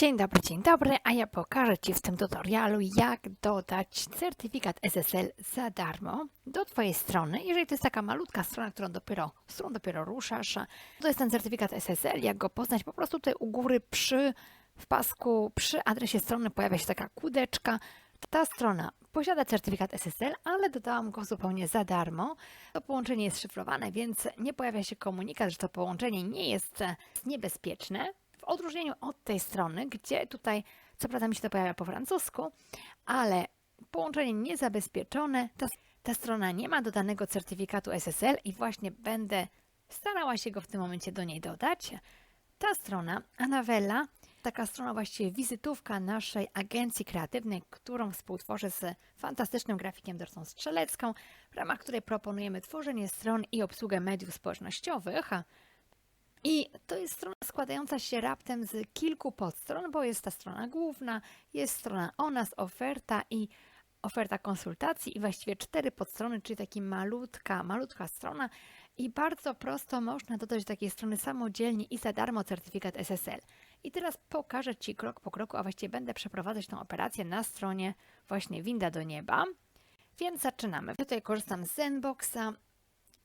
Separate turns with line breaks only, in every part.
Dzień dobry, dzień dobry, a ja pokażę Ci w tym tutorialu, jak dodać certyfikat SSL za darmo do Twojej strony. Jeżeli to jest taka malutka strona, którą dopiero, z którą dopiero ruszasz, to jest ten certyfikat SSL. Jak go poznać? Po prostu tutaj u góry przy w pasku, przy adresie strony pojawia się taka kółdeczka. Ta strona posiada certyfikat SSL, ale dodałam go zupełnie za darmo. To połączenie jest szyfrowane, więc nie pojawia się komunikat, że to połączenie nie jest e, niebezpieczne. W odróżnieniu od tej strony, gdzie tutaj, co prawda mi się to pojawia po francusku, ale połączenie niezabezpieczone, ta, ta strona nie ma dodanego certyfikatu SSL i właśnie będę starała się go w tym momencie do niej dodać. Ta strona, Anavella, taka strona właściwie wizytówka naszej agencji kreatywnej, którą współtworzę z fantastycznym grafikiem Dorotą Strzelecką, w ramach której proponujemy tworzenie stron i obsługę mediów społecznościowych. I to jest strona składająca się raptem z kilku podstron, bo jest ta strona główna, jest strona o nas, oferta i oferta konsultacji i właściwie cztery podstrony, czyli taka malutka, malutka strona i bardzo prosto można dodać do takiej strony samodzielnie i za darmo certyfikat SSL. I teraz pokażę Ci krok po kroku, a właściwie będę przeprowadzać tę operację na stronie właśnie Winda do Nieba. Więc zaczynamy. Tutaj korzystam z Zenboxa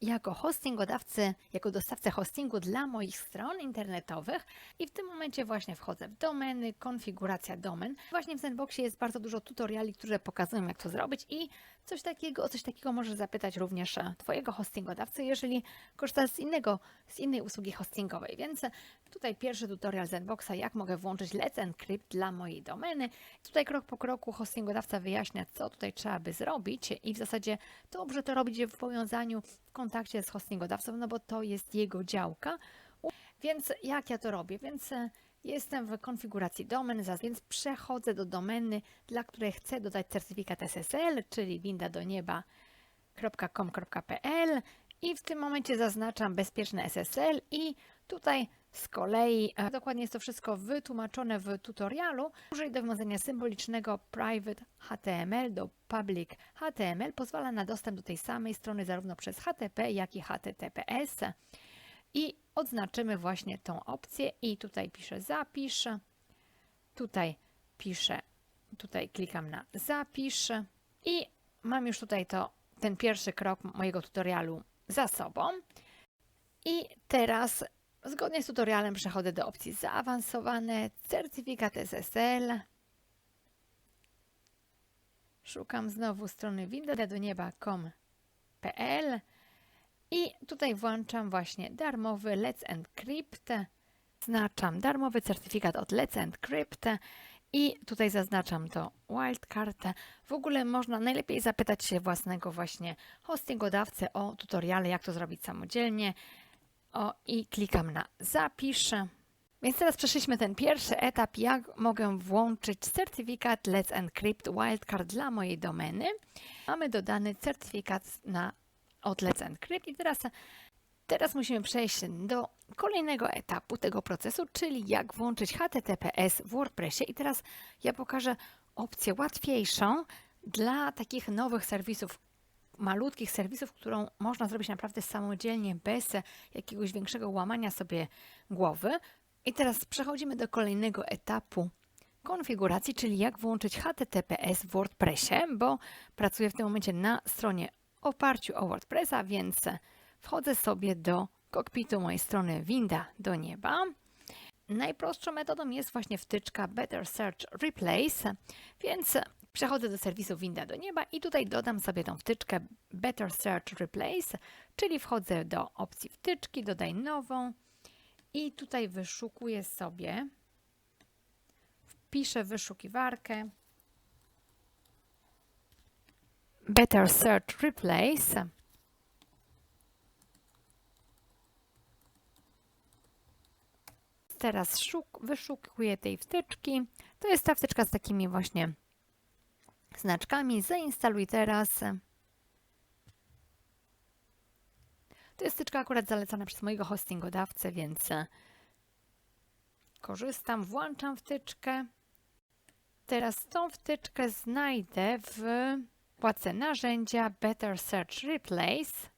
jako hostingodawcy, jako dostawcę hostingu dla moich stron internetowych i w tym momencie właśnie wchodzę w domeny, konfiguracja domen. Właśnie w Zenboxie jest bardzo dużo tutoriali, które pokazują jak to zrobić i coś takiego, o coś takiego możesz zapytać również e, Twojego hostingodawcy, jeżeli korzystasz z innego, z innej usługi hostingowej. Więc tutaj pierwszy tutorial Zenboxa, jak mogę włączyć Let's Encrypt dla mojej domeny. Tutaj krok po kroku hostingodawca wyjaśnia, co tutaj trzeba by zrobić i w zasadzie dobrze to robić w powiązaniu, w kontakcie z hostingodawcą, no bo to jest jego działka. Więc jak ja to robię? Więc e, jestem w konfiguracji domen, więc przechodzę do domeny, dla której chcę dodać certyfikat SSL, czyli winda do i w tym momencie zaznaczam bezpieczne SSL i tutaj z kolei, e, dokładnie jest to wszystko wytłumaczone w tutorialu, użyj do wymazania symbolicznego private HTML do public HTML pozwala na dostęp do tej samej strony zarówno przez HTTP, jak i HTTPS. I odznaczymy właśnie tą opcję i tutaj piszę zapisz, tutaj piszę, tutaj klikam na zapisz i mam już tutaj to, ten pierwszy krok mojego tutorialu za sobą. I teraz Zgodnie z tutorialem przechodzę do opcji zaawansowane, certyfikat SSL. Szukam znowu strony winda.com.pl i tutaj włączam właśnie darmowy Let's Encrypt. Znaczam darmowy certyfikat od Let's Encrypt i tutaj zaznaczam to wildcard. W ogóle można najlepiej zapytać się własnego właśnie hostingodawcę o tutoriale, jak to zrobić samodzielnie. O, i klikam na zapisz. Więc teraz przeszliśmy ten pierwszy etap, jak mogę włączyć certyfikat Let's Encrypt Wildcard dla mojej domeny. Mamy dodany certyfikat na, od Let's Encrypt i teraz, teraz musimy przejść do kolejnego etapu tego procesu, czyli jak włączyć HTTPS w WordPressie. I teraz ja pokażę opcję łatwiejszą dla takich nowych serwisów, malutkich serwisów, którą można zrobić naprawdę samodzielnie, bez jakiegoś większego łamania sobie głowy. I teraz przechodzimy do kolejnego etapu konfiguracji, czyli jak włączyć HTTPS w WordPressie, bo pracuję w tym momencie na stronie oparciu o WordPressa, więc wchodzę sobie do kokpitu mojej strony Winda do nieba. Najprostszą metodą jest właśnie wtyczka Better Search Replace, więc Przechodzę do serwisu Winda do nieba i tutaj dodam sobie tą wtyczkę Better Search Replace, czyli wchodzę do opcji wtyczki, dodaj nową i tutaj wyszukuję sobie, wpiszę wyszukiwarkę Better Search Replace. Teraz wyszukuję tej wtyczki. To jest ta wtyczka z takimi właśnie znaczkami. Zainstaluj teraz. To jest styczka akurat zalecana przez mojego hostingodawcę, więc korzystam, włączam wtyczkę. Teraz tą wtyczkę znajdę w płatce narzędzia Better Search Replace.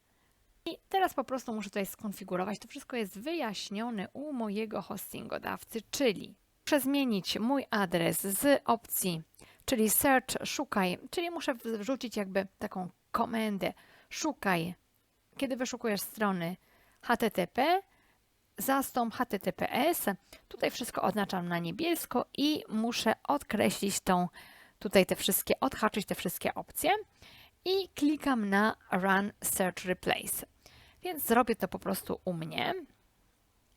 I teraz po prostu muszę tutaj skonfigurować. To wszystko jest wyjaśnione u mojego hostingodawcy, czyli Muszę zmienić mój adres z opcji, czyli search, szukaj, czyli muszę wrzucić jakby taką komendę. Szukaj, kiedy wyszukujesz strony HTTP, zastąp HTTPS. Tutaj wszystko oznaczam na niebiesko i muszę odkreślić tą, tutaj te wszystkie, odhaczyć te wszystkie opcje i klikam na Run Search Replace. Więc zrobię to po prostu u mnie.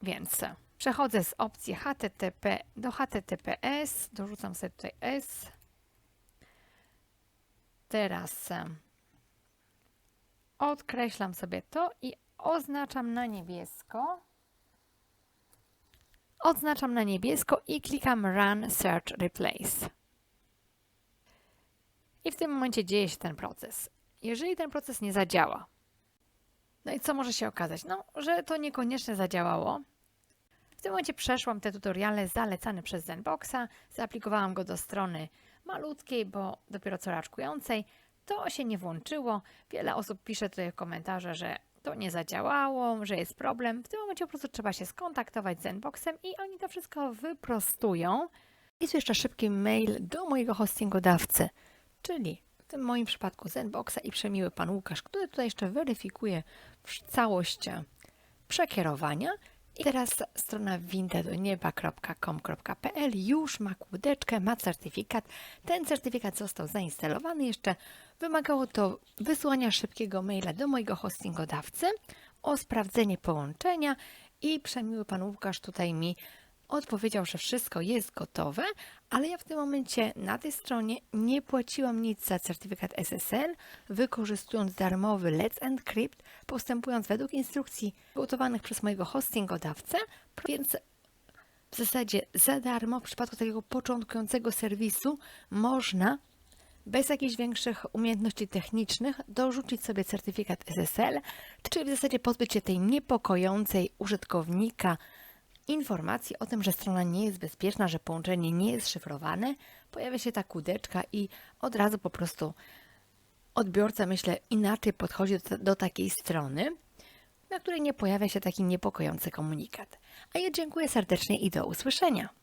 Więc przechodzę z opcji HTTP do HTTPS, dorzucam sobie tutaj S. Teraz odkreślam sobie to i oznaczam na niebiesko. Odznaczam na niebiesko i klikam Run Search Replace. I w tym momencie dzieje się ten proces. Jeżeli ten proces nie zadziała, no i co może się okazać? No, że to niekoniecznie zadziałało. W tym momencie przeszłam te tutoriale zalecane przez Zenboxa, zaaplikowałam go do strony malutkiej, bo dopiero co raczkującej. To się nie włączyło. Wiele osób pisze tutaj w komentarze, że to nie zadziałało, że jest problem. W tym momencie po prostu trzeba się skontaktować z Zenboxem i oni to wszystko wyprostują. Jest jeszcze szybki mail do mojego hostingodawcy, czyli w tym moim przypadku Zenboxa i przemiły pan Łukasz, który tutaj jeszcze weryfikuje całość przekierowania. I teraz strona windedonieba.com.pl już ma kłódeczkę, ma certyfikat. Ten certyfikat został zainstalowany. Jeszcze wymagało to wysłania szybkiego maila do mojego hostingodawcy o sprawdzenie połączenia i przemiły pan Łukasz tutaj mi odpowiedział, że wszystko jest gotowe, ale ja w tym momencie na tej stronie nie płaciłam nic za certyfikat SSL, wykorzystując darmowy Let's Encrypt, postępując według instrukcji gotowanych przez mojego hostingodawcę, więc w zasadzie za darmo w przypadku takiego początkującego serwisu można bez jakichś większych umiejętności technicznych dorzucić sobie certyfikat SSL, czyli w zasadzie pozbyć się tej niepokojącej użytkownika informacji o tym, że strona nie jest bezpieczna, że połączenie nie jest szyfrowane, pojawia się ta kudeczka i od razu po prostu odbiorca, myślę, inaczej podchodzi do, do takiej strony, na której nie pojawia się taki niepokojący komunikat. A ja dziękuję serdecznie i do usłyszenia.